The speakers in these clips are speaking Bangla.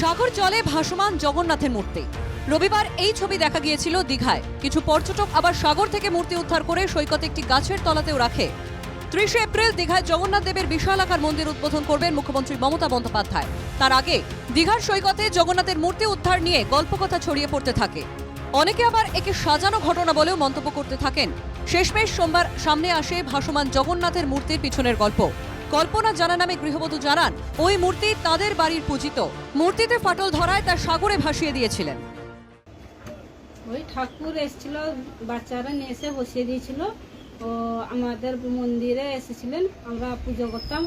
সাগর জলে ভাসমান জগন্নাথের মূর্তি। রবিবার এই ছবি দেখা গিয়েছিল দীঘায়। কিছু পর্যটক আবার সাগর থেকে মূর্তি উদ্ধার করে সৈকতে একটি গাছের তলাতেও রাখে। ত্রিশে এপ্রিল দীঘায় জগন্নাথ দেবের বিশাল আকার মন্দির উদ্বোধন করবেন মুখ্যমন্ত্রী মমতা বন্দ্যোপাধ্যায়। তার আগে দীঘার সৈকতে জগন্নাথের মূর্তি উদ্ধার নিয়ে গল্পকথা ছড়িয়ে পড়তে থাকে। অনেকে আবার একে সাজানো ঘটনা বলেও মন্তব্য করতে থাকেন। শেষমেশ সোমবার সামনে আসে ভাসমান জগন্নাথের মূর্তির পিছনের গল্প। কল্পনা জানা নামে গৃহবধূ জানান, ওই মূর্তি তাদের বাড়ির পূজিত। মূর্তিতে ফাটল ধরায় তা সাগরে ভাসিয়ে দিয়েছিলেন। ওই ঠাকুর এসেছিল, বাচ্চারা নিয়ে এসে বসিয়ে দিয়েছিল। ও আমাদের মন্দিরে এসেছিলেন, আমরা পুজো করতাম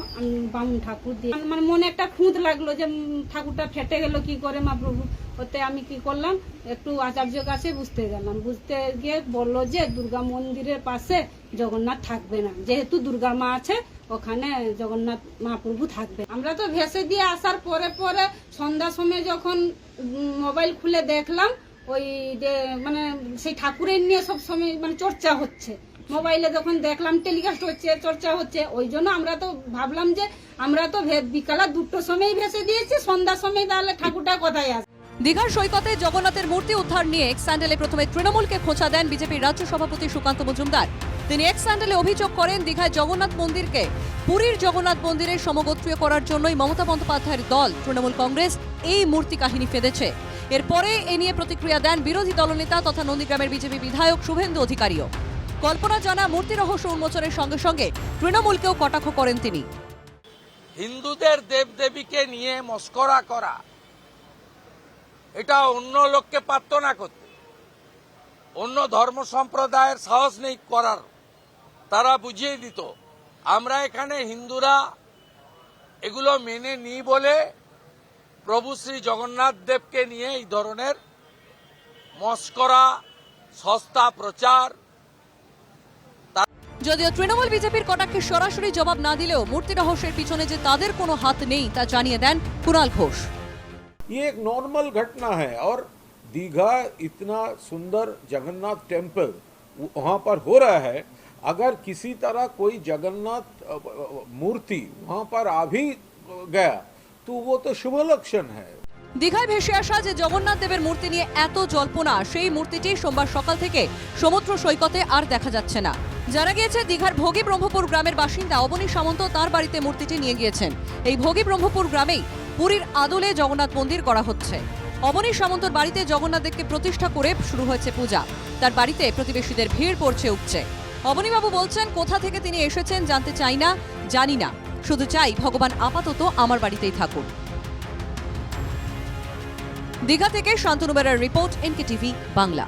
বামুন ঠাকুর দিয়ে। মানে মনে একটা খুঁত লাগল যে ঠাকুরটা ফেটে গেল, কি করে মা প্রভু? ওতে আমি কি করলাম? একটু আচার্য কাছে বুঝতে গেলাম। বুঝতে গিয়ে বলল যে, দুর্গা মন্দিরের পাশে জগন্নাথ থাকবে না। যেহেতু দুর্গা মা আছে, ওখানে জগন্নাথ মহাপ্রভু থাকবে। আমরা তো ভেসে দিয়ে আসার পরে পরে সন্ধ্যার সময় যখন মোবাইল খুলে দেখলাম, ওই যে মানে সেই ঠাকুরের নিয়ে সব সময় মানে চর্চা হচ্ছে। মোবাইলে যখন দেখলাম, টেলিকাস্ট হচ্ছে, চর্চা হচ্ছে, ওই জন্য আমরা তো ভাবলাম যে, আমরা তো বিকালে দুটোর সময় ভেসে দিয়েছি, সন্ধ্যার সময় তাহলে ঠাকুরটা কোথায় আসবে দীঘার সৈকতে জগন্নাথের মূর্তি উদ্ধার নিয়ে এক্স স্যান্ডেলে প্রথমে তৃণমূলকে খোঁচা দেন বিজেপির রাজ্য সভাপতি সুকান্ত মজুমদার। তিনি এক্স স্যান্ডেলে অভিযোগ করেন দীঘায় জগন্নাথ মন্দিরকে পুরীর জগন্নাথ মন্দিরের সমগোত্রীয় করার জন্যই মমতা বন্দ্যোপাধ্যায়ের দল, তৃণমূল কংগ্রেস, এই মূর্তি কাহিনী ফেঁদেছে। এরপরে এ নিয়ে প্রতিক্রিয়া দেন বিরোধী দলনেতা তথা নন্দীগ্রামের বিজেপি বিধায়ক শুভেন্দু অধিকারীও। কল্পনা জানা মূর্তি রহস্য উন্মোচনের সঙ্গে সঙ্গে তৃণমূলকেও কটাক্ষ করেন তিনি। হিন্দুদের দেবদেবীকে নিয়ে মস্করা করা এটা অন্য লোককে পারত না করতে। অন্য ধর্ম সম্প্রদায়ের সাহস নেই করার। তারা বুঝিয়ে দিত, আমরা এখানে হিন্দুরা এগুলো মেনে নিই বলে প্রভু শ্রী জগন্নাথ দেবকে নিয়ে এই ধরনের মস্করা সস্তা প্রচার। যদিও তৃণমূল বিজেপির কটাক্ষে সরাসরি জবাব না দিলেও মূর্তি রহস্যের পিছনে যে তাদের কোনো হাত নেই তা জানিয়ে দেন কুণাল ঘোষ। ये एक नॉर्मल घटना है और दीघा इतना सुंदर जगन्नाथ टेम्पल वहाँ पर हो रहा है अगर किसी तरह कोई जगन्नाथ अ, अ, मूर्ति वहाँ पर आ भी गया तो वो तो शुभ लक्षण है দীঘায় ভেসে আসা যে জগন্নাথ দেবের মূর্তি নিয়ে এত জল্পনা সেই মূর্তিটি সোমবার সকাল থেকে সমুদ্র সৈকতে আর দেখা যাচ্ছে না জানা গিয়েছে দীঘার ভোগী ব্রহ্মপুর গ্রামের বাসিন্দা অবনী সামন্ত তার বাড়িতে মূর্তিটি নিয়ে গিয়েছেন এই ভোগী ব্রহ্মপুর গ্রামেই পুরীর আদলে জগন্নাথ মন্দির করা হচ্ছে। অবনী সামন্তর বাড়িতে জগন্নাথ দেবকে প্রতিষ্ঠা করে শুরু হয়েছে পূজা। তার বাড়িতে প্রতিবেশীদের ভিড় পড়ছে উপচে। অবনীবাবু বলছেন, কোথা থেকে তিনি এসেছেন জানতে চাই না, জানি না। শুধু চাই ভগবান আপাতত আমার বাড়িতেই থাকুন। দীঘা থেকে শান্তনু বেরার রিপোর্ট এনকে টিভি বাংলা।